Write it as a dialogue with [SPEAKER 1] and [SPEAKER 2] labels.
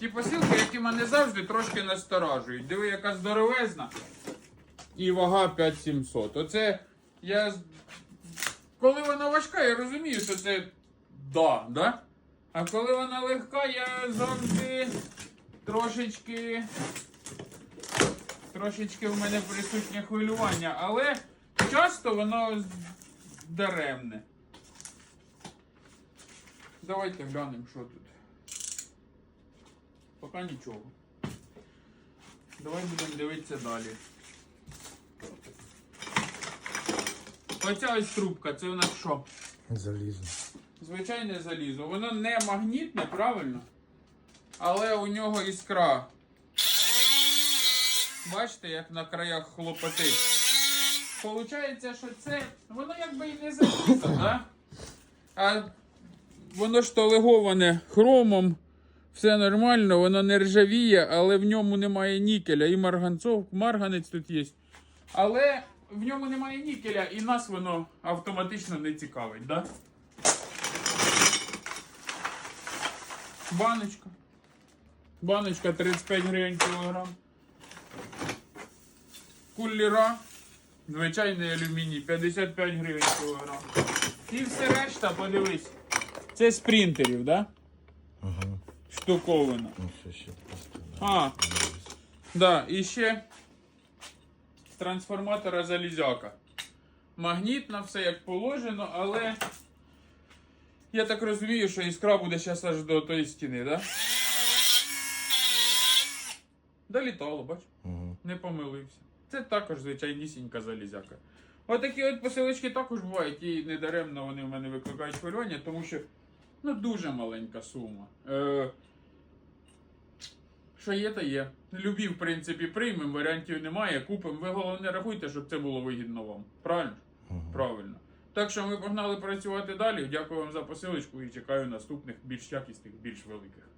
[SPEAKER 1] ті посилки, які мене завжди трошки насторажують. Диви, яка здоровезна. І вага 5700. Оце я. Коли вона важка, я розумію, що це да, да? А коли вона легка, я завжди трошечки. Трошечки в мене присутнє хвилювання, але часто воно даремне. Давайте глянемо, що тут. Поки нічого. Давай будемо дивитися далі. Оця ось трубка, це у нас що?
[SPEAKER 2] Залізно.
[SPEAKER 1] Звичайне залізо. Воно не магнітне, правильно? Але у нього іскра. Бачите, як на краях хлопотить. Получається, що це. Воно якби і не залізо, да? А воно ж толеговане хромом. Все нормально, воно не ржавіє, але в ньому немає нікеля. І марганцов, марганець тут є. Але в ньому немає нікеля, і нас воно автоматично не цікавить, да? Баночка. Баночка 35 гривень кілограм. Куллера. Звичайний алюміній 55 гривень кілограм. І все решта, подивись. Це з принтерів, да? Штуковина.
[SPEAKER 2] Ну.
[SPEAKER 1] А, да, і ще з трансформатора залізяка. Магнітно, все як положено, але я так розумію, що іскра буде зараз аж до тої стіни, да? Долітало, бач,
[SPEAKER 2] Ага.
[SPEAKER 1] не помилився. Це також звичайнісінька залізяка. Отакі от посилочки також бувають, і недаремно вони в мене викликають хвилювання, тому що ну, дуже маленька сума. Е, що є, то є. Любі, в принципі, приймемо, варіантів немає, купимо. Ви головне рахуйте, щоб це було вигідно вам. Правильно?
[SPEAKER 2] Угу.
[SPEAKER 1] Правильно. Так що ми погнали працювати далі. Дякую вам за посилочку і чекаю наступних більш якісних, більш великих.